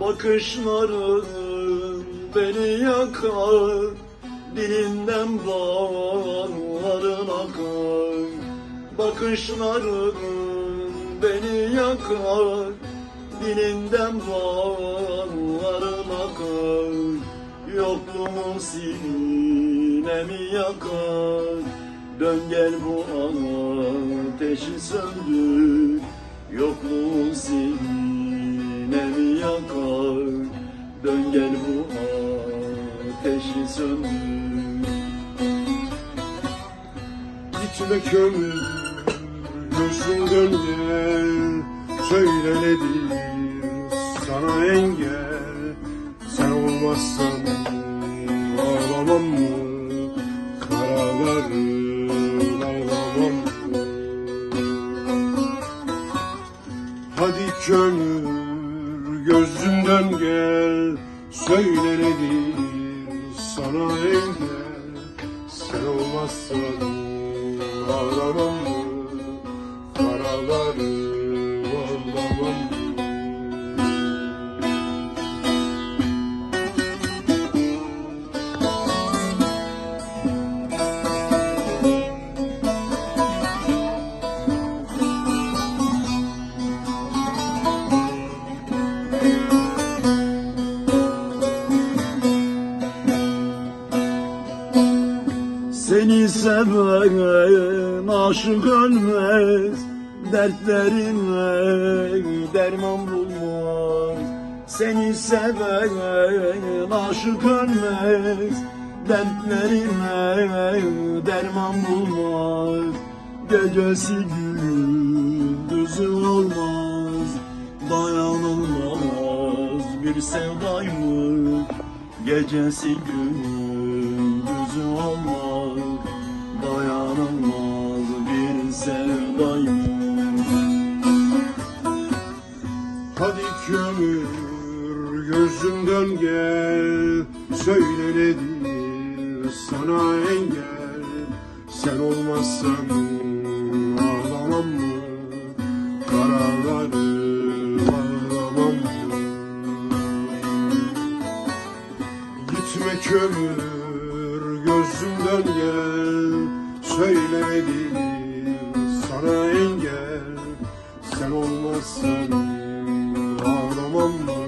Bakışların beni yakar Dilinden bağların akar Bakışların beni yakar. Dilinden bağların akar Yokluğun sinemi yakar? Dön gel bu ateşi söndür Yokluğun sinemi yakar? Dön gel bu ateşi söndür Gitme kömür gözünden gel Söyle nedir sana engel. Sen olmazsan ağlamam mı? Karaların ağlamam mı? Hadi kömür gözümden gel. Söyle nedir sana engel Sen olmazsan ağlamam mı? Karaları Seni seven aşık ölmez Dertlerine derman bulmaz. Seni seven aşık ölmez Dertlerine derman bulmaz. Gecesi gündüzü olmaz Dayanılmaz bir sevdaymış. Gecesi gündüzü gözümden gel Söyle nedir sana engel? Sen olmazsan ağlamam mı? Karaları ağlamam mı? Gitme kömür gözümden gel Söyle nedir sana engel? Sen olmazsan ağlamam mı